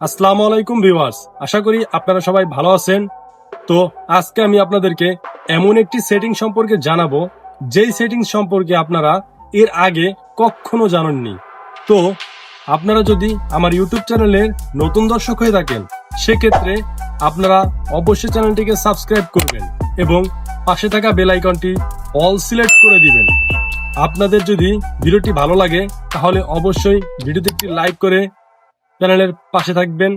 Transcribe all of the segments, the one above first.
আসসালামু আলাইকুম ভিউয়ার্স। আশা করি আপনারা সবাই ভালো আছেন। তো আজকে আমি আপনাদেরকে এমন একটি সেটিং সম্পর্কে জানাব, যেই সেটিং সম্পর্কে আপনারা এর আগে কখনো জানেননি। তো আপনারা যদি আমার ইউটিউব চ্যানেলের নতুন দর্শক হয়ে থাকেন, সেক্ষেত্রে আপনারা অবশ্যই চ্যানেলটিকে সাবস্ক্রাইব করবেন এবং পাশে থাকা বেল আইকনটি অল সিলেক্ট করে দিবেন। আপনাদের যদি ভিডিওটি ভালো লাগে, তাহলে অবশ্যই ভিডিওতে একটি লাইক করে চ্যানেলের পাশে থাকবেন।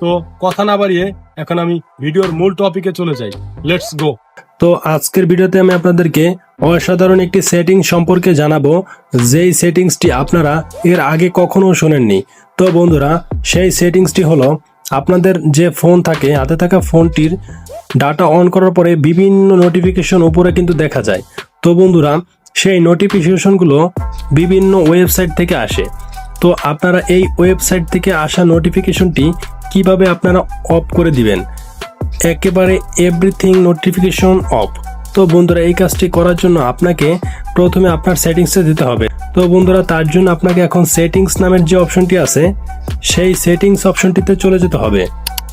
তো কথা না বাড়িয়ে এখন আমি ভিডিওর মূল টপিকে চলে যাই। লেটস গো তো আজকের ভিডিওতে আমি আপনাদেরকে অসাধারণ একটি সেটিং সম্পর্কে জানাব। যেই সেটিংসটি আপনারা এর আগে কখনো শোনেননি। তো বন্ধুরা, সেই সেটিংসটি হলো আপনাদের যে ফোন থাকে, হাতে থাকা ফোনটির ডাটা অন করার পরে বিভিন্ন নোটিফিকেশন উপরে কিন্তু দেখা যায়। তো বন্ধুরা, সেই নোটিফিকেশনগুলো বিভিন্ন ওয়েবসাইট থেকে আসে। তো আপনারা এই ওয়েবসাইট থেকে আসা নোটিফিকেশনটি কীভাবে আপনারা অফ করে দিবেন? একেবারে এভরিথিং নোটিফিকেশন অফ তো বন্ধুরা, এই কাজটি করার জন্য আপনাকে প্রথমে আপনার সেটিংসে দিতে হবে। তো বন্ধুরা, তার জন্য আপনাকে এখন সেটিংস নামের যে অপশনটি আছে, সেই সেটিংস অপশনটিতে চলে যেতে হবে।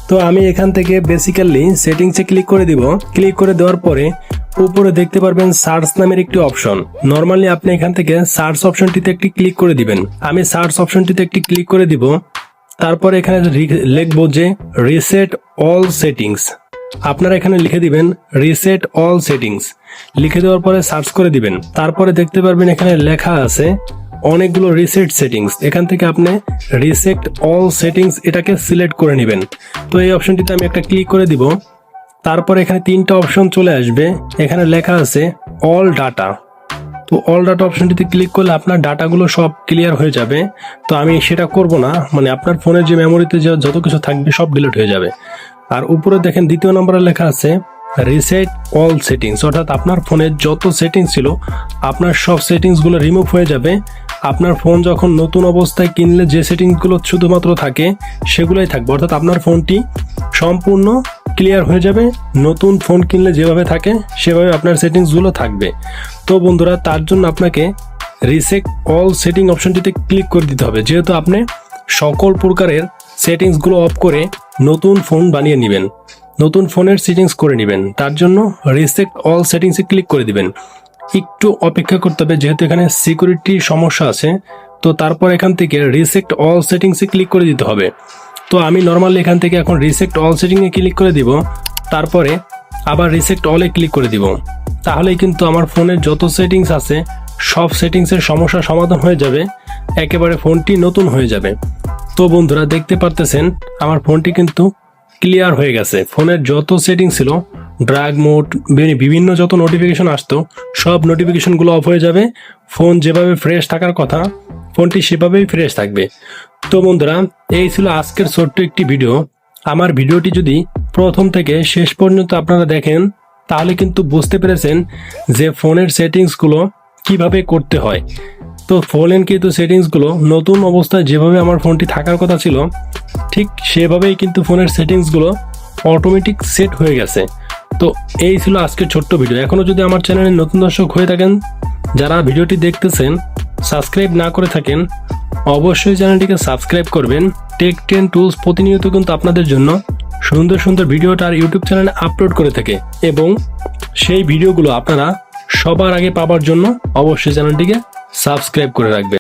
তো আমি এখান থেকে বেসিক্যালি সেটিংসে ক্লিক করে দিব। ক্লিক করে দেওয়ার পরে উপরে দেখতে পারবেন সার্চ নামের একটি অপশন। নর্মালি আপনি এখান থেকে সার্চ অপশনটিতে একটি ক্লিক করে দিবেন। আমি সার্চ অপশনটিতে একটি ক্লিক করে দিব। তারপর এখানে লিখব যে রিসেট অল সেটিংস। আপনারা এখানে লিখে দিবেন রিসেট অল সেটিংস। লিখে দেওয়ার পরে সার্চ করে দিবেন। তারপরে দেখতে পারবেন এখানে লেখা আছে অনেকগুলো রিসেট সেটিংস। এখান থেকে আপনি রিসেট অল সেটিংস এটাকে সিলেক্ট করে নেবেন। তো এই অপশনটিতে আমি একটা ক্লিক করে দিব। তারপর এখানে তিনটা অপশন চলে আসবে। এখানে লেখা আছে অল ডাটা তো অল ডাটা অপশনটিতে ক্লিক করলে আপনার ডাটাগুলো সব ক্লিয়ার হয়ে যাবে। তো আমি সেটা করব না মানে আপনার ফোনের যে মেমোরিতে যে যত কিছু থাকবে সব ডিলিট হয়ে যাবে। আর উপরে দেখেন দ্বিতীয় নম্বরে লেখা আছে রিসেট অল সেটিংস অর্থাৎ আপনার ফোনের যত সেটিংস ছিল, আপনার সব সেটিংসগুলো রিমুভ হয়ে যাবে। আপনার ফোন যখন নতুন অবস্থায় কিনলে যে সেটিংসগুলো শুধুমাত্র থাকে, সেগুলোই থাকবে। অর্থাৎ আপনার ফোনটি সম্পূর্ণ ক্লিয়ার হয়ে যাবে। নতুন ফোন কিনলে যেভাবে থাকে, সেভাবে আপনার সেটিংসগুলো থাকবে। তো বন্ধুরা, তার জন্য আপনাকে রিসেট অল সেটিং অপশনটিতে ক্লিক করে দিতে হবে। যেহেতু আপনি সকল প্রকারের সেটিংসগুলো অফ করে নতুন ফোন বানিয়ে নেবেন, নতুন ফোনের সেটিংস করে নেবেন, তার জন্য রিসেট অল সেটিংসে ক্লিক করে দিবেন। একটু অপেক্ষা করতে হবে, যেহেতু এখানে সিকিউরিটি সমস্যা আছে, তো তারপর এখান থেকে রিসেক্ট অল সেটিংসে ক্লিক করে দিতে হবে। তো আমি নর্মালি এখান থেকে এখন রিসেক্ট অল সেটিংয়ে ক্লিক করে দিব, তারপরে আবার রিসেক্ট অলে ক্লিক করে দিব। তাহলেই কিন্তু আমার ফোনের যত সেটিংস আছে, সব সেটিংসের সমস্যা সমাধান হয়ে যাবে, একেবারে ফোনটি নতুন হয়ে যাবে। তো বন্ধুরা, দেখতে পারতেছেন, আমার ফোনটি কিন্তু ক্লিয়ার হয়ে গেছে। ফোনের যত সেটিং ছিল ড্রাগ মোড বিভিন্ন যত নোটিফিকেশন আসতো, সব নোটিফিকেশনগুলো অফ হয়ে যাবে। ফোন যেভাবে ফ্রেশ থাকার কথা, ফোনটি সেভাবেই ফ্রেশ থাকবে। তো বন্ধুরা, এই ছিল আজকের ছোট্ট একটি ভিডিও আমার ভিডিওটি যদি প্রথম থেকে শেষ পর্যন্ত আপনারা দেখেন, তাহলে কিন্তু বুঝতে পেরেছেন যে ফোনের সেটিংসগুলো কীভাবে করতে হয়। তো ফোনের কিন্তু সেটিংসগুলো নতুন অবস্থায় যেভাবে আমার ফোনটি থাকার কথা ছিল, ঠিক সেভাবেই কিন্তু ফোনের সেটিংসগুলো অটোমেটিক সেট হয়ে গেছে। তো এই ছিল আজকের ছোট্ট ভিডিও এখনও যদি আমার চ্যানেলে নতুন দর্শক হয়ে থাকেন, যারা ভিডিওটি দেখতেছেন সাবস্ক্রাইব না করে থাকেন অবশ্যই চ্যানেলটিকে সাবস্ক্রাইব করবেন। টেক টেন টুলস প্রতিনিয়ত কিন্তু আপনাদের জন্য সুন্দর সুন্দর ভিডিও তার ইউটিউব চ্যানেলে আপলোড করে থাকে এবং সেই ভিডিওগুলো আপনারা সবার আগে পাবার জন্য অবশ্যই চ্যানেলটিকে সাবস্ক্রাইব করে রাখবেন।